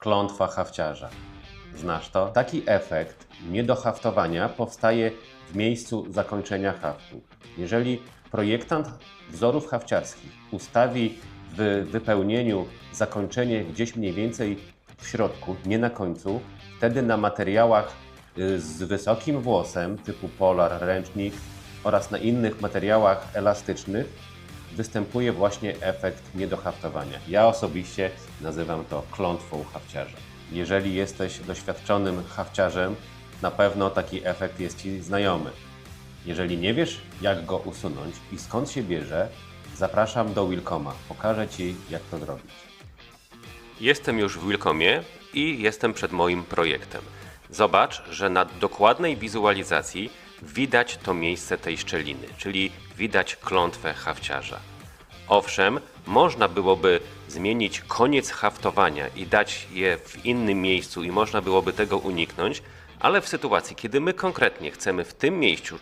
klątwa hafciarza. Znasz to? Taki efekt niedohaftowania powstaje w miejscu zakończenia haftu. Jeżeli projektant wzorów hafciarskich ustawi w wypełnieniu zakończenie gdzieś mniej więcej w środku, nie na końcu, wtedy na materiałach y, z wysokim włosem typu polar, ręcznik oraz na innych materiałach elastycznych występuje właśnie efekt niedohaftowania. Ja osobiście nazywam to klątwą hafciarza. Jeżeli jesteś doświadczonym hafciarzem, na pewno taki efekt jest Ci znajomy. Jeżeli nie wiesz, jak go usunąć i skąd się bierze, zapraszam do Wilcoma. Pokażę Ci, jak to zrobić. Jestem już w Wilcomie i jestem przed moim projektem. Zobacz, że na dokładnej wizualizacji widać to miejsce tej szczeliny, czyli widać klątwę hafciarza. Owszem, można byłoby zmienić koniec haftowania i dać je w innym miejscu i można byłoby tego uniknąć, ale w sytuacji, kiedy my konkretnie chcemy w tym miejscu,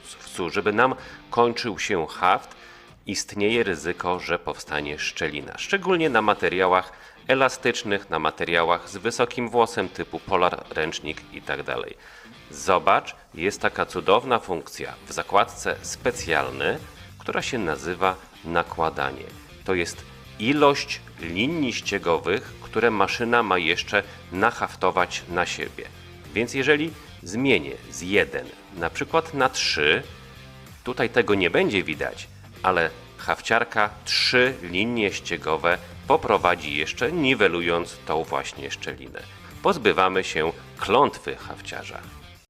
żeby nam kończył się haft, istnieje ryzyko, że powstanie szczelina, szczególnie na materiałach elastycznych, na materiałach z wysokim włosem typu polar, ręcznik itd. Zobacz, jest taka cudowna funkcja w zakładce specjalny, która się nazywa nakładanie. To jest ilość linii ściegowych, które maszyna ma jeszcze nahaftować na siebie. Więc jeżeli zmienię z 1 na przykład na 3, Tutaj tego nie będzie widać, ale hafciarka trzy linie ściegowe poprowadzi jeszcze, niwelując tą właśnie szczelinę. Pozbywamy się klątwy hafciarza.